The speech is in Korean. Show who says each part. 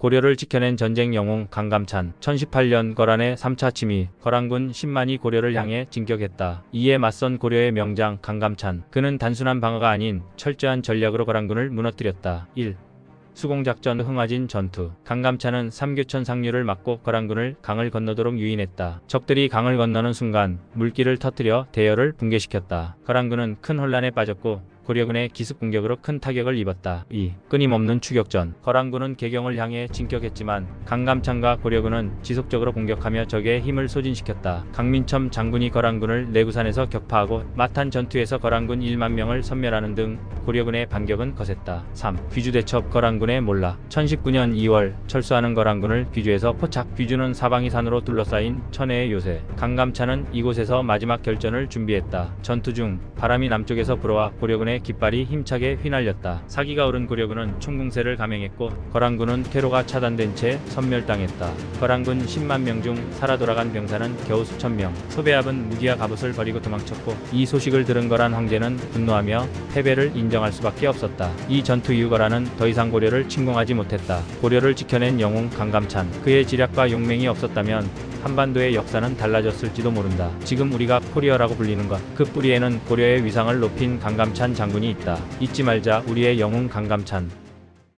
Speaker 1: 고려를 지켜낸 전쟁 영웅 강감찬 1018년 거란의 3차 침이 거란군 10만이 고려를 향해 진격했다. 이에 맞선 고려의 명장 강감찬 그는 단순한 방어가 아닌 철저한 전략으로 거란군을 무너뜨렸다. 1. 수공작전 흥화진 전투 강감찬은 삼교천 상류를 막고 거란군을 강을 건너도록 유인했다. 적들이 강을 건너는 순간 물길을 터뜨려 대열을 붕괴시켰다. 거란군은 큰 혼란에 빠졌고 고려군의 기습 공격으로 큰 타격을 입었다. 2. 끊임없는 추격전 거란군은 개경을 향해 진격했지만 강감찬과 고려군은 지속적으로 공격하며 적의 힘을 소진시켰다. 강민첨 장군이 거란군을 내구산에서 격파하고 마탄 전투에서 거란군 1만 명을 섬멸하는 등 고려군의 반격은 거셌다. 3. 귀주대첩 거란군의 몰락 1019년 2월 철수하는 거란군을 귀주에서 포착 귀주는 사방이 산으로 둘러싸인 천혜의 요새 강감찬은 이곳에서 마지막 결전을 준비했다. 전투 중 바람이 남쪽에서 불어와 고려군의 깃발이 힘차게 휘날렸다. 사기가 오른 고려군은 총궁세를 감행했고 거란군은 퇴로가 차단된 채 섬멸당했다. 거란군 10만 명 중 살아 돌아간 병사는 겨우 수천 명. 소배압은 무기와 갑옷을 버리고 도망쳤고 이 소식을 들은 거란 황제는 분노하며 패배를 인정할 수밖에 없었다. 이 전투 이후 거란은 더 이상 고려를 침공하지 못했다. 고려를 지켜낸 영웅 강감찬. 그의 지략과 용맹이 없었다면 한반도의 역사는 달라졌을지도 모른다. 지금 우리가 코리어라고 불리는 것. 그 뿌리에는 고려의 위상을 높인 강감찬 장군이 있다. 잊지 말자 우리의 영웅 강감찬.